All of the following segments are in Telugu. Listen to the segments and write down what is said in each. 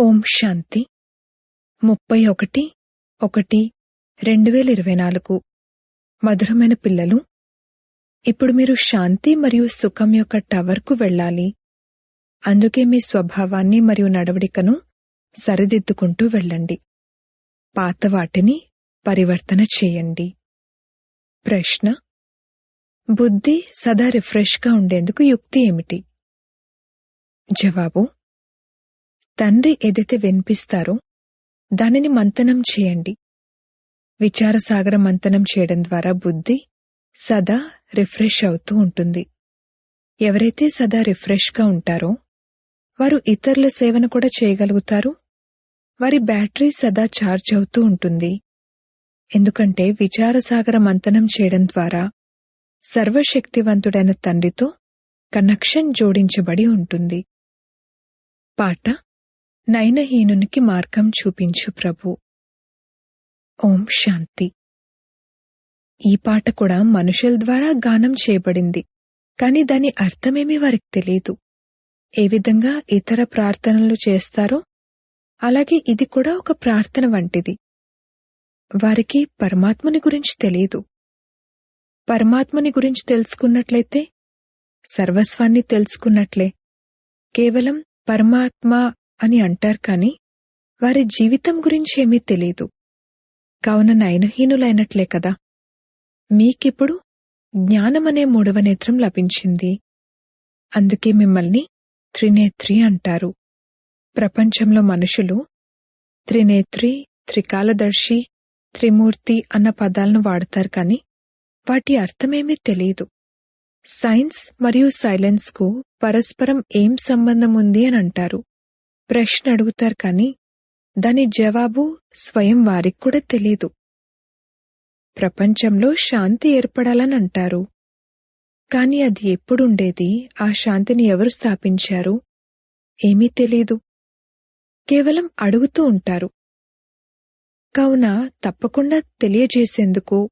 ఓం శాంతి. ముప్పై ఒకటి ఒకటి రెండు వేల ఇరవై నాలుగు. మధురమైన పిల్లలు ఇప్పుడు మీరు శాంతి మరియు సుఖం యొక్క టవర్కు వెళ్ళాలి. అందుకే మీ స్వభావాన్ని మరియు నడవడికను సరిదిద్దుకుంటూ వెళ్ళండి. పాత వాటిని పరివర్తన చేయండి. ప్రశ్న బుద్ధి సదా రిఫ్రెష్గా ఉండేందుకు యుక్తి ఏమిటి? జవాబు తండ్రి ఏదైతే వినిపిస్తారో దానిని మంతనం చేయండి. విచారసాగర మంతనం చేయడం ద్వారా బుద్ధి సదా రిఫ్రెష్ అవుతూ ఉంటుంది. ఎవరైతే సదా రిఫ్రెష్గా ఉంటారో వారు ఇతరుల సేవను కూడా చేయగలుగుతారు. వారి బ్యాటరీ సదా ఛార్జ్ అవుతూ ఉంటుంది. ఎందుకంటే విచారసాగర మంతనం చేయడం ద్వారా సర్వశక్తివంతుడైన తండ్రితో కనెక్షన్ జోడించబడి ఉంటుంది. పాట నయనహీనునికి మార్గం చూపించు ప్రభు. ఓం శాంతి. ఈ పాట కూడా మనుషుల ద్వారా గానం చేయబడింది కాని దాని అర్థమేమీ వారికి తెలియదు ఏ విధంగా ఇతర ప్రార్థనలు చేస్తారో అలాగే ఇది కూడా ఒక ప్రార్థన వంటిది. వారికి పరమాత్మని గురించి తెలియదు పరమాత్మని గురించి తెలుసుకున్నట్లయితే సర్వస్వాన్ని తెలుసుకున్నట్లే. కేవలం పరమాత్మ అని అంటారు కాని వారి జీవితం గురించి ఏమీ తెలియదు కావున నయనహీనులైనట్లే కదా. మీకిప్పుడు జ్ఞానమనే మూడవ నేత్రం లభించింది. అందుకే మిమ్మల్ని త్రినేత్రి అంటారు. ప్రపంచంలో మనుషులు త్రినేత్రి త్రికాలదర్శి త్రిమూర్తి అన్న పదాలను వాడతారు కాని వాటి అర్థమేమీ తెలియదు సైన్స్ మరియు సైలెన్స్కు పరస్పరం ఏం సంబంధం ఉంది అని అంటారు. ప్రశ్న అడుగుతారు కానీ దాని జవాబు స్వయం వారికి కూడా తెలియదు ప్రపంచంలో శాంతి ఏర్పడాలని అంటారు. కాని అది ఎప్పుడుండేది? ఆ శాంతిని ఎవరు స్థాపించారు? ఏమీ తెలీదు. కేవలం అడుగుతూ ఉంటారు. కావున తప్పకుండా తెలియజేసేందుకు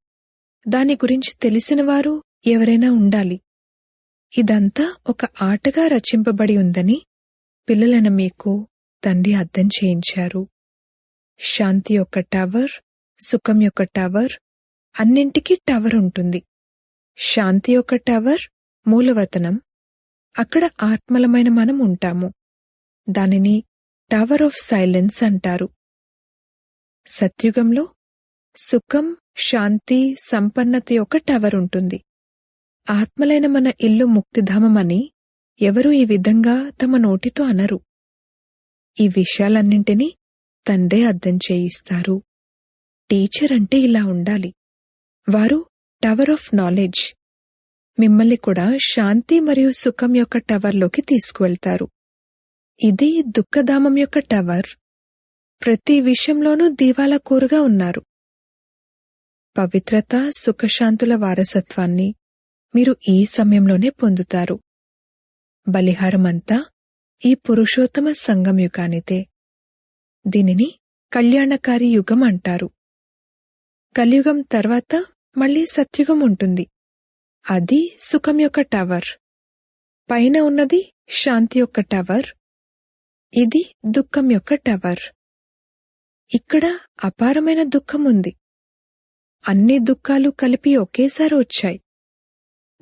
దాని గురించి తెలిసినవారు ఎవరైనా ఉండాలి. ఇదంతా ఒక ఆటగా రచింపబడి ఉందని పిల్లలైన మీకు తండ్రి అర్థం చేయించారు. శాంతి యొక్క టవర్ సుఖం యొక్క టవర్ అన్నింటికీ టవర్ ఉంటుంది. శాంతి యొక్క టవర్ మూలవతనం. అక్కడ ఆత్మలమైన మనం ఉంటాము. దానిని టవర్ ఆఫ్ సైలెన్స్ అంటారు. సత్యుగంలో సుఖం శాంతి సంపన్నత యొక్క టవర్ ఉంటుంది. ఆత్మలైన మన ఇల్లు ముక్తిధామమని ఎవరూ ఈ విధంగా తమ నోటితో అనరు. ఈ విషయాలన్నింటినీ తండ్రే అర్థం చేయిస్తారు. టీచర్ అంటే ఇలా ఉండాలి. వారు టవర్ ఆఫ్ నాలెడ్జ్. మిమ్మల్ని కూడా శాంతి మరియు సుఖం యొక్క టవర్లోకి తీసుకువెళ్తారు. ఇది దుఃఖధామం యొక్క టవర్. ప్రతి విషయంలోనూ దీవాల కూరుగా ఉన్నారు. పవిత్రత సుఖశాంతుల వారసత్వాన్ని మీరు ఈ సమయంలోనే పొందుతారు. బలిహారమంతా ఈ పురుషోత్తమ సంగం యుగానిదే. దీనిని కళ్యాణకారి యుగం అంటారు. కలియుగం తర్వాత మళ్ళీ సత్యుగం ఉంటుంది. అది సుఖం యొక్క టవర్. పైన ఉన్నది శాంతి యొక్క టవర్. ఇది దుఃఖం యొక్క టవర్. ఇక్కడ అపారమైన దుఃఖం ఉంది. అన్ని దుఃఖాలు కలిపి ఒకేసారి వచ్చాయి.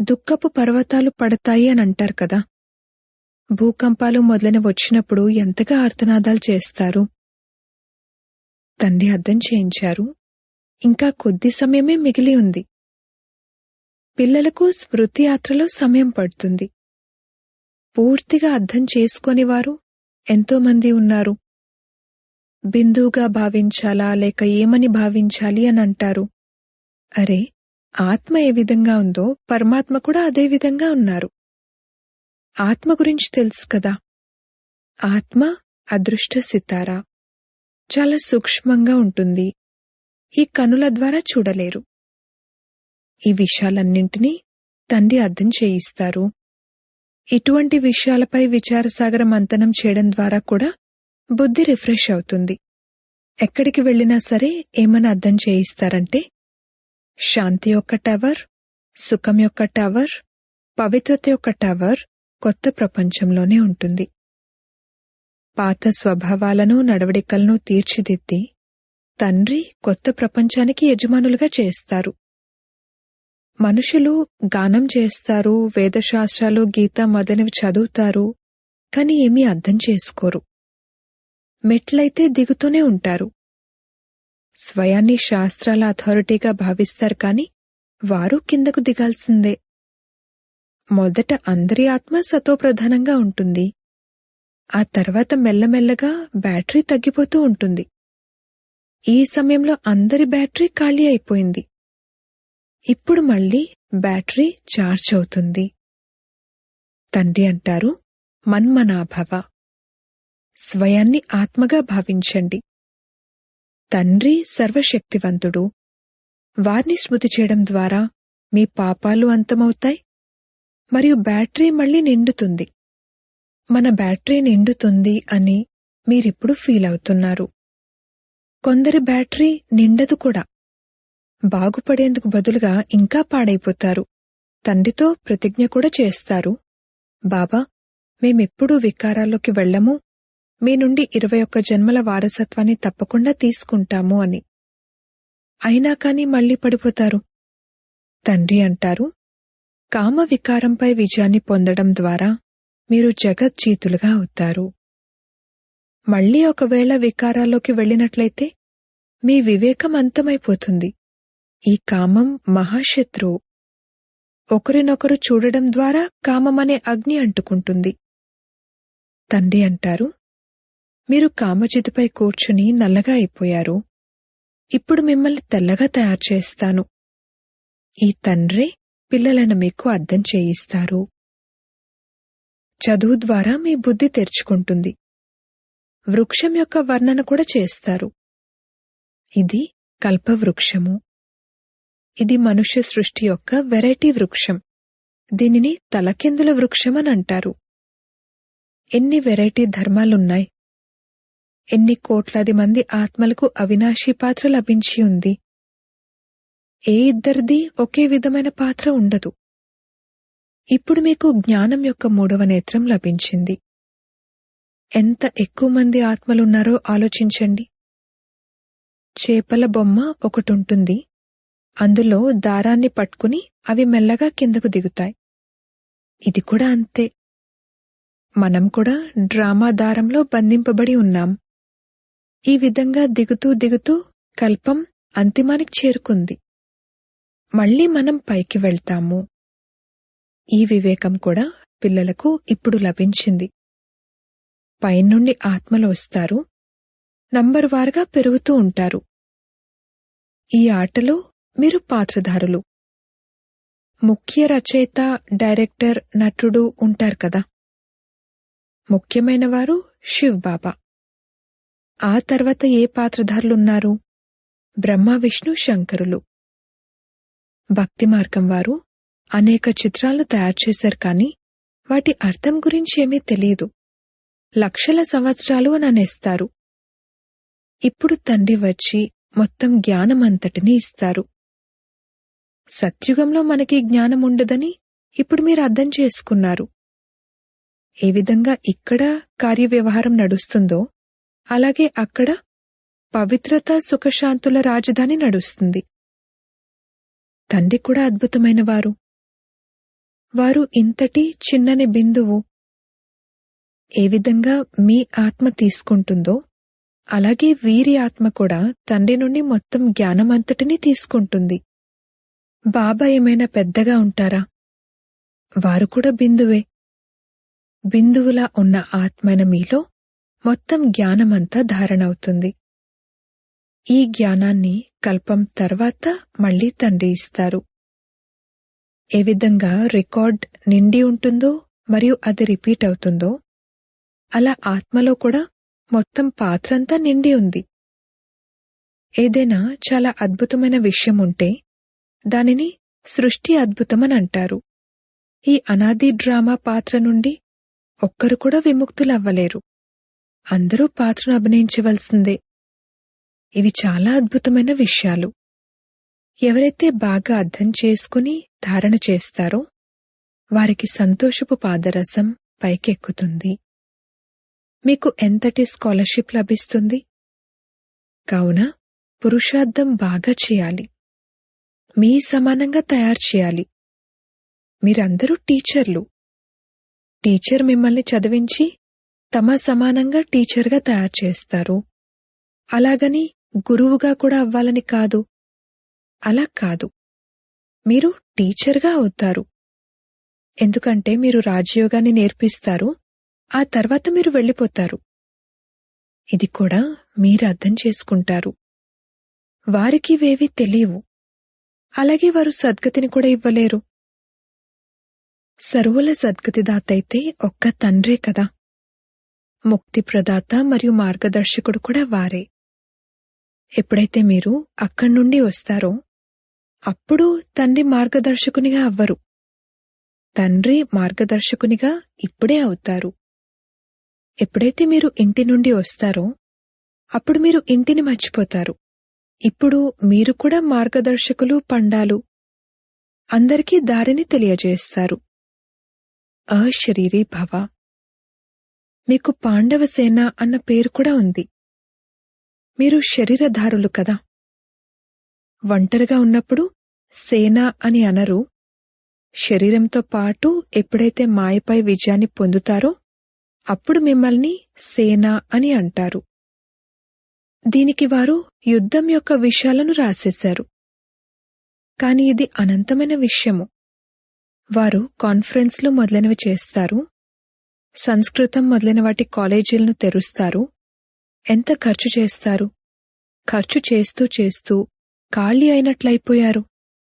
దుఃఖపు పర్వతాలు పడతాయి అని అంటారు కదా. భూకంపాలు మొదలైన వచ్చినప్పుడు ఎంతగా ఆర్తనాదాలు చేస్తారు? తండ్రి అర్థం చేయించారు. ఇంకా కొద్ది సమయమే మిగిలి ఉంది. పిల్లలకు స్మృతి యాత్రలో సమయం పడుతుంది. పూర్తిగా అర్థం చేసుకొని వారు ఎంతోమంది ఉన్నారు. బిందువుగా భావించాలా లేక ఏమని భావించాలి అని అంటారు. అరే ఆత్మ ఏ విధంగా ఉందో పరమాత్మ కూడా అదే విధంగా ఉన్నారు. ఆత్మ గురించి తెలుసు కదా? ఆత్మ అదృష్ట సితారా. చాలా సూక్ష్మంగా ఉంటుంది. ఈ కనుల ద్వారా చూడలేరు. ఈ విషయాలన్నింటినీ తండ్రి అర్థం చేయిస్తారు. ఇటువంటి విషయాలపై విచారసాగర మంతనం చేయడం ద్వారా కూడా బుద్ధి రిఫ్రెష్ అవుతుంది. ఎక్కడికి వెళ్ళినా సరే ఏమని అర్థం చేయిస్తారంటే శాంతి యొక్క టవర్ సుఖం యొక్క టవర్ పవిత్రత యొక్క టవర్ కొత్త ప్రపంచంలోనే ఉంటుంది. పాత స్వభావాలను నడవడికలను తీర్చిదిద్ది తండ్రి కొత్త ప్రపంచానికి యజమానులుగా చేస్తారు. మనుషులు గానం చేస్తారు వేదశాస్త్రాలు గీత మొదలవి చదువుతారు కాని ఏమీ అర్థం చేసుకోరు. మెట్లయితే దిగుతూనే ఉంటారు. స్వయాన్ని శాస్త్రాల అథారిటీగా భావిస్తారు కాని వారు కిందకు దిగాల్సిందే. మొదట అందరి ఆత్మ సతోప్రధానంగా ఉంటుంది. ఆ తర్వాత మెల్లమెల్లగా బ్యాటరీ తగ్గిపోతూ ఉంటుంది. ఈ సమయంలో అందరి బ్యాటరీ ఖాళీ అయిపోయింది. ఇప్పుడు మళ్ళీ బ్యాటరీ చార్జ్ అవుతుంది. తండ్రి అంటారు మన్మనాభవ. స్వయాన్ని ఆత్మగా భావించండి. తండ్రి సర్వశక్తివంతుడు. వారిని స్మృతి చేయడం ద్వారా మీ పాపాలు అంతమవుతాయి మరియు బ్యాటరీ మళ్ళీ నిండుతుంది. మన బ్యాటరీ నిండుతుంది అని మీరిప్పుడు ఫీల్ అవుతున్నారు. కొందరి బ్యాటరీ నిండదు కూడా. బాగుపడేందుకు బదులుగా ఇంకా పాడైపోతారు. తండ్రితో ప్రతిజ్ఞ కూడా చేస్తారు. బాబా మేమెప్పుడూ వికారాల్లోకి వెళ్ళము. మీ నుండి ఇరవై ఒక్క జన్మల వారసత్వాన్ని తప్పకుండా తీసుకుంటాము అని. అయినా కాని మళ్ళీ పడిపోతారు. తండ్రి అంటారు కామ వికారంపై విజయాన్ని పొందడం ద్వారా మీరు జగజ్జీతులుగా అవుతారు. మళ్ళీ ఒకవేళ వికారాల్లోకి వెళ్ళినట్లయితే మీ వివేకం అంతమైపోతుంది. ఈ కామం మహాశత్రువు ఒకరినొకరు చూడడం ద్వారా కామమనే అగ్ని అంటుకుంటుంది. తండ్రి అంటారు మీరు కామజితిపై కూర్చుని నల్లగా అయిపోయారు. ఇప్పుడు మిమ్మల్ని తెల్లగా తయారు చేస్తాను. ఈ తండ్రే పిల్లలను మీకు అర్థం చేయిస్తారు. చదువు ద్వారా మీ బుద్ధి తెరుచుకుంటుంది. వృక్షం యొక్క వర్ణన కూడా చేస్తారు. ఇది కల్పవృక్షము. ఇది మనుష్య సృష్టి యొక్క వెరైటీ వృక్షం. దీనిని తలకిందుల వృక్షం అని అంటారు. ఎన్ని వెరైటీ ధర్మాలున్నాయి. ఎన్ని కోట్లాది మంది ఆత్మలకు అవినాశీ పాత్ర లభించి ఉంది. ఏ ఇద్దరిది ఒకే విధమైన పాత్ర ఉండదు. ఇప్పుడు మీకు జ్ఞానం యొక్క మూడవ నేత్రం లభించింది. ఎంత ఎక్కువ మంది ఆత్మలున్నారో ఆలోచించండి. చేపల బొమ్మ ఒకటుంటుంది. అందులో దారాన్ని పట్టుకుని అవి మెల్లగా కిందకు దిగుతాయి. ఇది కూడా అంతే. మనం కూడా డ్రామా దారంలో బంధింపబడి ఉన్నాం. ఈ విధంగా దిగుతూ దిగుతూ కల్పం అంతిమానికి చేరుకుంది. మళ్ళీ మనం పైకి వెళ్తాము. ఈ వివేకం కూడా పిల్లలకు ఇప్పుడు లభించింది. పైనుండి ఆత్మలు వస్తారు. నంబర్ వారుగా పెరుగుతూ ఉంటారు. ఈ ఆటలో మీరు పాత్రధారులు. ముఖ్య రచయిత డైరెక్టర్ నటుడు ఉంటారు కదా. ముఖ్యమైన వారు శివ్ బాబా. ఆ తర్వాత ఏ పాత్రధారులున్నారు? బ్రహ్మ విష్ణు శంకరులు. భక్తి మార్గం వారు అనేక చిత్రాలు తయారు చేశారు కాని వాటి అర్థం గురించి ఏమీ తెలియదు. లక్షల సంవత్సరాలు అని ఇప్పుడు తండ్రి వచ్చి మొత్తం జ్ఞానమంతటిని ఇస్తారు. సత్యుగంలో మనకి జ్ఞానం ఉండదని ఇప్పుడు మీరు అర్థం చేసుకున్నారు. ఏ విధంగా ఇక్కడ కార్యవ్యవహారం నడుస్తుందో అలాగే అక్కడ పవిత్రత సుఖశాంతుల రాజధాని నడుస్తుంది. తండ్రి కూడా అద్భుతమైనవారు. వారు వారు ఇంతటి చిన్నని బిందువు. ఏ విధంగా మీ ఆత్మ తీసుకుంటుందో అలాగే వీరి ఆత్మ కూడా తండ్రి నుండి మొత్తం జ్ఞానమంతటినీ తీసుకుంటుంది. బాబా ఏమైనా పెద్దగా ఉంటారా? వారు కూడా బిందువే. బిందువులా ఉన్న ఆత్మైన మీలో మొత్తం జ్ఞానమంతా ధారణవుతుంది. ఈ జ్ఞానాన్ని కల్పం తర్వాత మళ్ళీ తండ్రి ఇస్తారు. ఏ విధంగా రికార్డ్ నిండి ఉంటుందో మరియు అది రిపీట్ అవుతుందో అలా ఆత్మలో కూడా మొత్తం పాత్రంతా నిండి ఉంది. ఏదైనా చాలా అద్భుతమైన విషయం ఉంటే దానిని సృష్టి అద్భుతమని అంటారు. ఈ అనాది డ్రామా పాత్ర నుండి ఒక్కరు కూడా విముక్తులవ్వలేరు. అందరూ పాత్రను అభినయించవలసిందే. ఇవి చాలా అద్భుతమైన విషయాలు. ఎవరైతే బాగా అర్థం చేసుకుని ధారణ చేస్తారో వారికి సంతోషపు పాదరసం పైకెక్కుతుంది. మీకు ఎంతటి స్కాలర్షిప్ లభిస్తుంది? కావున పురుషార్థం బాగా చేయాలి. మీ సమానంగా తయారు చేయాలి. మీరందరూ టీచర్లు. టీచర్ మిమ్మల్ని చదివించి తమ సమానంగా టీచర్గా తయారు చేస్తారు. అలాగని గురువుగా కూడా అవ్వాలని కాదు. అలా కాదు. మీరు టీచర్గా అవుతారు. ఎందుకంటే మీరు రాజయోగాన్ని నేర్పిస్తారు. ఆ తర్వాత మీరు వెళ్ళిపోతారు. ఇది కూడా మీరు అర్థం చేసుకుంటారు. వారికి ఇవేవి తెలియవు. అలాగే వారు సద్గతిని కూడా ఇవ్వలేరు. సర్వుల సద్గతి దాతైతే ఒక్క తండ్రే కదా. ముక్తి ప్రదాత మరియు మార్గదర్శకుడు కూడా వారే. ఎప్పుడైతే మీరు అక్కడి నుండి వస్తారో అప్పుడు తండ్రి మార్గదర్శకునిగా అవ్వరు. తండ్రి మార్గదర్శకునిగా ఇప్పుడే అవుతారు. ఎప్పుడైతే మీరు ఇంటి నుండి వస్తారో అప్పుడు మీరు ఇంటిని మర్చిపోతారు. ఇప్పుడు మీరు కూడా మార్గదర్శకులు పండాలు అందరికీ దారిని తెలియజేస్తారు. అశరీరీ భవ మీకు పాండవసేన అన్న పేరు కూడా ఉంది. మీరు శరీరధారులు కదా. ఒంటరిగా ఉన్నప్పుడు సేన అని అనరు. శరీరంతో పాటు ఎప్పుడైతే మాయపై విజయాన్ని పొందుతారో అప్పుడు మిమ్మల్ని సేన అని అంటారు. దీనికి వారు యుద్ధం యొక్క విషయాలను రాసేశారు. కాని ఇది అనంతమైన విషయము. వారు కాన్ఫరెన్స్లు మొదలైనవి చేస్తారు. సంస్కృతం మొదలైన వాటి కాలేజీలను తెరుస్తారు. ఎంత ఖర్చు చేస్తారు? ఖర్చు చేస్తూ చేస్తూ ఖాళీ అయినట్లయిపోయారు.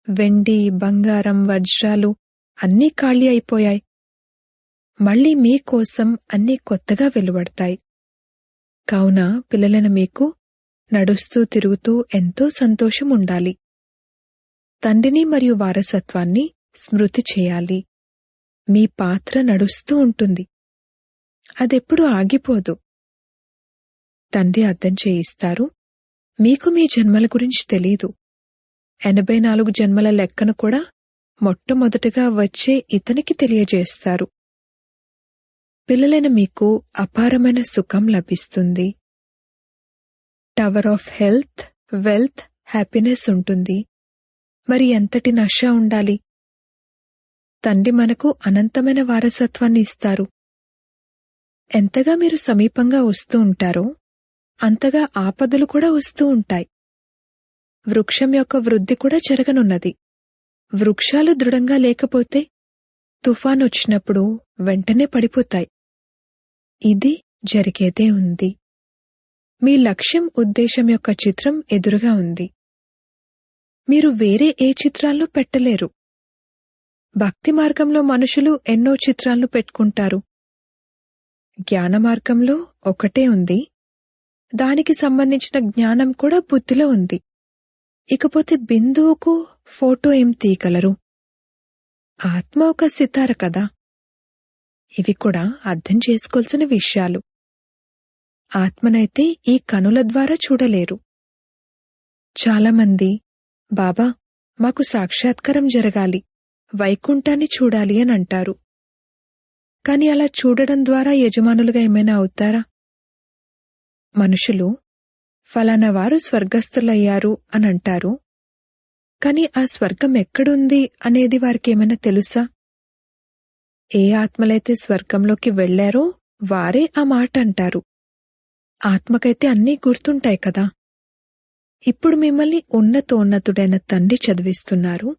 వెండి బంగారం వజ్రాలు అన్నీ ఖాళీ అయిపోయాయి. మళ్ళీ మీకోసం అన్నీ కొత్తగా వెలువడతాయి. కావున పిల్లలను మీకు నడుస్తూ తిరుగుతూ ఎంతో సంతోషం ఉండాలి. తండ్రిని మరియు వారసత్వాన్ని స్మృతి చేయాలి. మీ పాత్ర నడుస్తూ ఉంటుంది. అదెప్పుడు ఆగిపోదు. తండ్రి అర్థం చేయిస్తారు? మీకు మీ జన్మల గురించి తెలీదు. ఎనభై నాలుగు జన్మల లెక్కను కూడా మొట్టమొదటగా వచ్చే ఇతనికి తెలియజేస్తారు. పిల్లలైన మీకు అపారమైన సుఖం లభిస్తుంది. Tower of health wealth happiness ఉంటుంది. మరి ఎంతటి నష ఉండాలి? తండ్రి మనకు అనంతమైన వారసత్వాన్ని ఇస్తారు. ఎంతగా మీరు సమీపంగా వస్తూ ఉంటారో అంతగా ఆపదలు కూడా వస్తూ ఉంటాయి. వృక్షం యొక్క వృద్ధి కూడా జరగనున్నది. వృక్షాలు దృఢంగా లేకపోతే తుఫాన్ వచ్చినప్పుడు వెంటనే పడిపోతాయి. ఇది జరిగేదే ఉంది. మీ లక్ష్యం ఉద్దేశం యొక్క చిత్రం ఎదురుగా ఉంది. మీరు వేరే ఏ చిత్రాల్లో పెట్టలేరు. భక్తి మార్గంలో మనుషులు ఎన్నో చిత్రాలను పెట్టుకుంటారు. జ్ఞాన మార్గంలో ఒకటే ఉంది. దానికి సంబంధించిన జ్ఞానం కూడా బుద్ధిలో ఉంది. ఇకపోతే బిందువుకు ఫోటో ఏం తీయగలరు? ఆత్మ ఒక సితార కదా? ఇవి కూడా అర్థం చేసుకోవాల్సిన విషయాలు. ఆత్మనైతే ఈ కనుల ద్వారా చూడలేరు. చాలామంది బాబా మాకు సాక్షాత్కారం జరగాలి వైకుంఠాన్ని చూడాలి అని అంటారు. కాని అలా చూడడం ద్వారా యజమానులుగా ఏమైనా అవుతారా? మనుషులు ఫలానా వారు స్వర్గస్థులయ్యారు అని అంటారు కాని ఆ స్వర్గం ఎక్కడుంది అనేది వారికేమైనా తెలుసా? ఏ ఆత్మలైతే స్వర్గంలోకి వెళ్ళారో వారే ఆ మాట అంటారు. ఆత్మకైతే అన్నీ గుర్తుంటాయి కదా. ఇప్పుడు మిమ్మల్ని ఉన్నతోన్నతుడైన తండ్రి చదివిస్తున్నారు.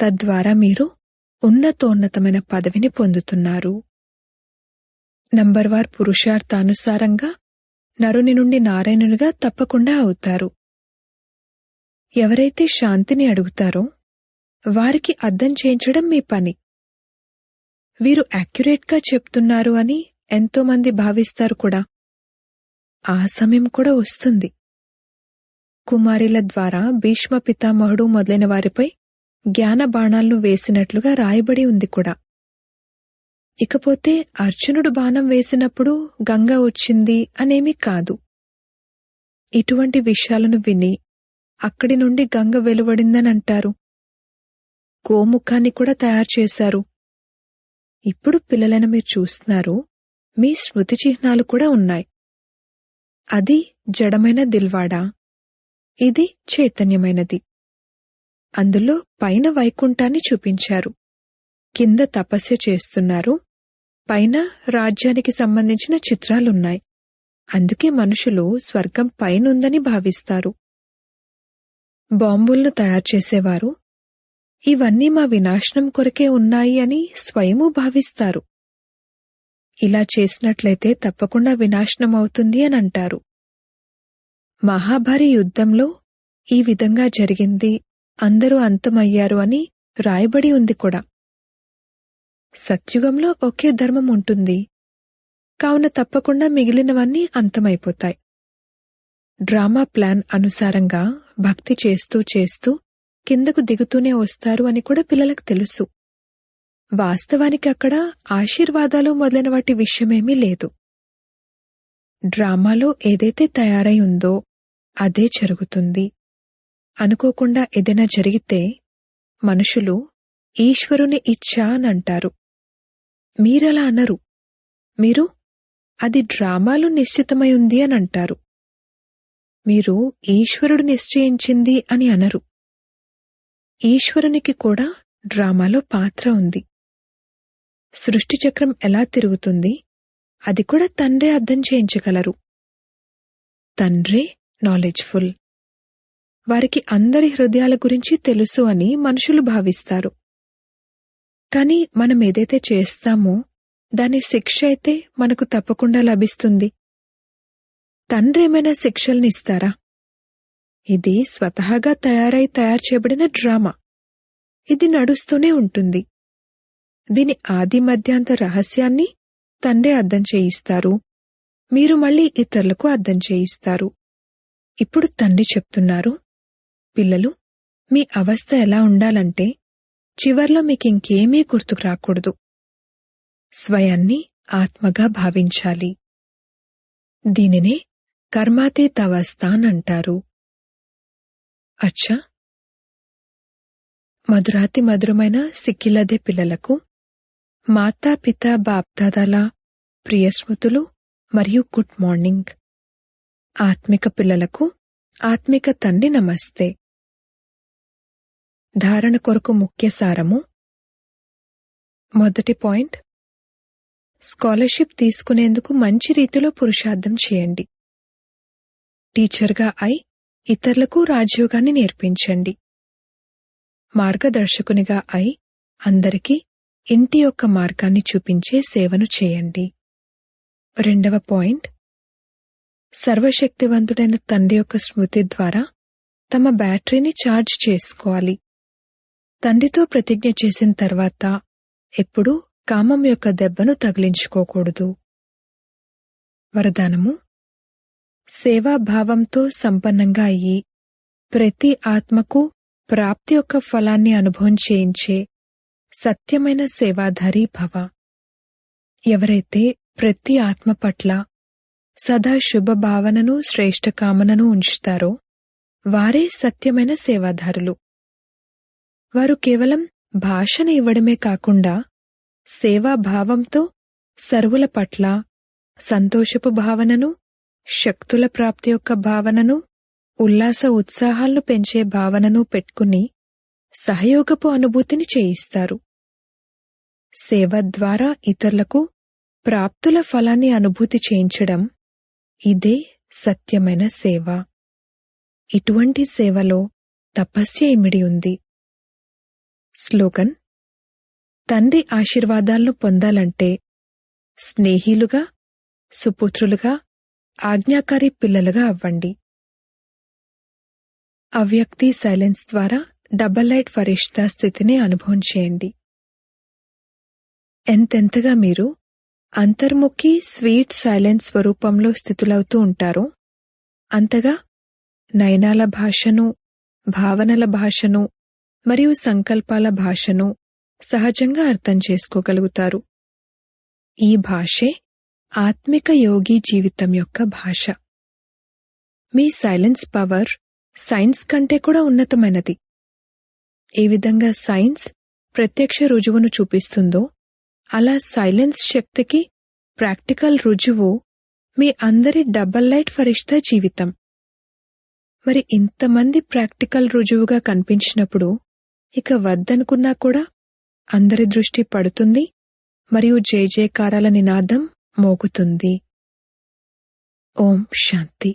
తద్వారా మీరు ఉన్నతోన్నతమైన పదవిని పొందుతున్నారు. నంబర్వార్ పురుషార్థానుసారంగా నరుని నుండి నారాయణునిగా తప్పకుండా అవుతారు. ఎవరైతే శాంతిని అడుగుతారో వారికి అర్థం చేయించడం మీ పని. వీరు యాక్యురేట్గా చెప్తున్నారు అని ఎంతోమంది భావిస్తారు కూడా. ఆ సమయం కూడా వస్తుంది. కుమారిల ద్వారా భీష్మ పితామహుడు మొదలైన వారిపై జ్ఞాన బాణాలను వేసినట్లుగా రాయబడి ఉంది కూడా. ఇకపోతే అర్జునుడు బాణం వేసినప్పుడు గంగ వచ్చింది అనేమీ కాదు. ఇటువంటి విషయాలను విని అక్కడి నుండి గంగ వెలువడిందని అంటారు గోముఖాన్ని కూడా తయారు చేశారు. ఇప్పుడు పిల్లలను మీరు చూస్తున్నారు. మీ స్మృతి చిహ్నాలు కూడా ఉన్నాయి. అది జడమైన దిల్వాడా? ఇది చైతన్యమైనది. అందులో పైన వైకుంఠాన్ని చూపించారు. కింద తపస్య చేస్తున్నారు. పైన రాజ్యానికి సంబంధించిన చిత్రాలున్నాయి. అందుకే మనుషులు స్వర్గం పైనుందని భావిస్తారు. బాంబులను తయారు చేసేవారు. ఇవన్నీ మా వినాశనం కొరకే ఉన్నాయి అని స్వయము భావిస్తారు. ఇలా చేసినట్లయితే తప్పకుండా వినాశనం అవుతుంది అని అంటారు. మహాభారీ యుద్ధంలో ఈ విధంగా జరిగింది. అందరూ అంతమయ్యారు అని రాయబడి ఉంది కూడా. సత్యుగంలో ఒకే ధర్మం ఉంటుంది. కావున తప్పకుండా మిగిలినవన్నీ అంతమైపోతాయి. డ్రామా ప్లాన్ అనుసారంగా భక్తి చేస్తూ చేస్తూ కిందకు దిగుతూనే వస్తారు అని కూడా పిల్లలకు తెలుసు. వాస్తవానికి అక్కడ ఆశీర్వాదాలు మొదలైన వాటి విషయమేమీ లేదు. డ్రామాలో ఏదైతే తయారై ఉందో అదే జరుగుతుంది. అనుకోకుండా ఏదైనా జరిగితే మనుషులు ఈశ్వరుని ఇచ్చా అని అంటారు. మీరలా అనరు. మీరు అది డ్రామాలో నిశ్చితమై ఉంది అని అంటారు. మీరు ఈశ్వరుడు నిశ్చయించింది అని అనరు. ఈశ్వరునికి కూడా డ్రామాలో పాత్ర ఉంది. సృష్టి చక్రం ఎలా తిరుగుతుంది అది కూడా తండ్రే అర్థం చేయించగలరు. తండ్రే నాలెడ్జ్ఫుల్ వారికి అందరి హృదయాల గురించి తెలుసు అని మనుషులు భావిస్తారు. కానీ మనం ఏదైతే చేస్తామో దాని శిక్ష అయితే మనకు తప్పకుండా లభిస్తుంది. తండ్రి ఏమైనా శిక్షల్నిస్తారా? ఇది స్వతహాగా తయారై తయారు చేయబడిన డ్రామా. ఇది నడుస్తూనే ఉంటుంది. దీని ఆది మధ్యాంత రహస్యాన్ని తండ్రి అర్థం చేయిస్తారు. మీరు మళ్ళీ ఇతరులకు అర్థం చేయిస్తారు. ఇప్పుడు తండ్రి చెప్తున్నారు పిల్లలు మీ అవస్థ ఎలా ఉండాలంటే చివర్లో మీకింకేమీ గుర్తుకు రాకూడదు. స్వయాన్ని ఆత్మగా భావించాలి. దీనినే కర్మాతీత అవస్థ అంటారు. అచ్చా! మధురాతి మధురమైన సిక్కిలదే పిల్లలకు మాతా పిత బాప్దాదాల ప్రియ స్మృతులు మరియు గుడ్ మార్నింగ్. ఆత్మిక పిల్లలకు ఆత్మిక తండ్రి నమస్తే. ధారణ కొరకు ముఖ్య సారము. మొదటి పాయింట్. స్కాలర్షిప్ తీసుకునేందుకు మంచి రీతిలో పురుషార్థం చేయండి. టీచర్గా అయి ఇతరులకు రాజయోగాన్ని నేర్పించండి. మార్గదర్శకునిగా అయి అందరికీ ఇంటి యొక్క మార్గాన్ని చూపించే సేవను చేయండి. రెండవ పాయింట్. సర్వశక్తివంతుడైన తండ్రి యొక్క స్మృతి ద్వారా తమ బ్యాటరీని ఛార్జ్ చేసుకోవాలి. తండ్రితో ప్రతిజ్ఞ చేసిన తర్వాత ఎప్పుడూ కామం యొక్క దెబ్బను తగిలించుకోకూడదు. వరదానము. సేవాభావంతో సంపన్నంగా అయ్యి ప్రతి ఆత్మకు ప్రాప్తి యొక్క ఫలాన్ని అనుభవం చేయించే సత్యమైన సేవాధారి భవ. ఎవరైతే ప్రతి ఆత్మ పట్ల సదా శుభ భావనను శ్రేష్ఠ కామనను ఉంచుతారో వారే సత్యమైన సేవాధారులు. వారు కేవలం భాషను ఇవ్వడమే కాకుండా సేవాభావంతో సర్వుల పట్ల సంతోషపు భావనను శక్తుల ప్రాప్తి యొక్క భావనను ఉల్లాస ఉత్సాహాలను పెంచే భావనను పెట్టుకుని సహయోగపు అనుభూతిని చేయిస్తారు. సేవ ద్వారా ఇతరులకు ప్రాప్తుల ఫలాన్ని అనుభూతి చేయించడం ఇదే సత్యమైన సేవ. ఇటువంటి సేవలో తపస్య ఇమిడి ఉంది. స్లోగన్ తండ్రి ఆశీర్వాదాలను పొందాలంటే స్నేహిలుగా సుపుత్రులుగా ఆజ్ఞాకారి పిల్లలుగా అవ్వండి. అవ్యక్తి సైలెన్స్ ద్వారా డబల్ లైట్ ఫరిష్తా స్థితిని అనుభవం చేయండి. ఎంతెంతగా మీరు అంతర్ముఖి స్వీట్ సైలెన్స్ స్వరూపంలో స్థితులవుతూ ఉంటారో అంతగా నయనాల భాషను భావనల భాషను మరియు సంకల్పాల భాషను సహజంగా అర్థం చేసుకోగలుగుతారు. ఈ భాషే ఆత్మిక యోగి జీవితం యొక్క భాష. మీ సైలెన్స్ పవర్ సైన్స్ కంటే కూడా ఉన్నతమైనది. ఏ విధంగా సైన్స్ ప్రత్యక్ష రుజువును చూపిస్తుందో అలా సైలెన్స్ శక్తికి ప్రాక్టికల్ రుజువు మీ అందరి డబల్ లైట్ ఫరిష్తా జీవితం. మరి ఇంతమంది ప్రాక్టికల్ రుజువుగా కనిపించినప్పుడు ఇక వద్దనుకున్నా కూడా అందరి దృష్టి పడుతుంది మరియు జయ జయకారాల నినాదం మోగుతుంది. ఓం శాంతి.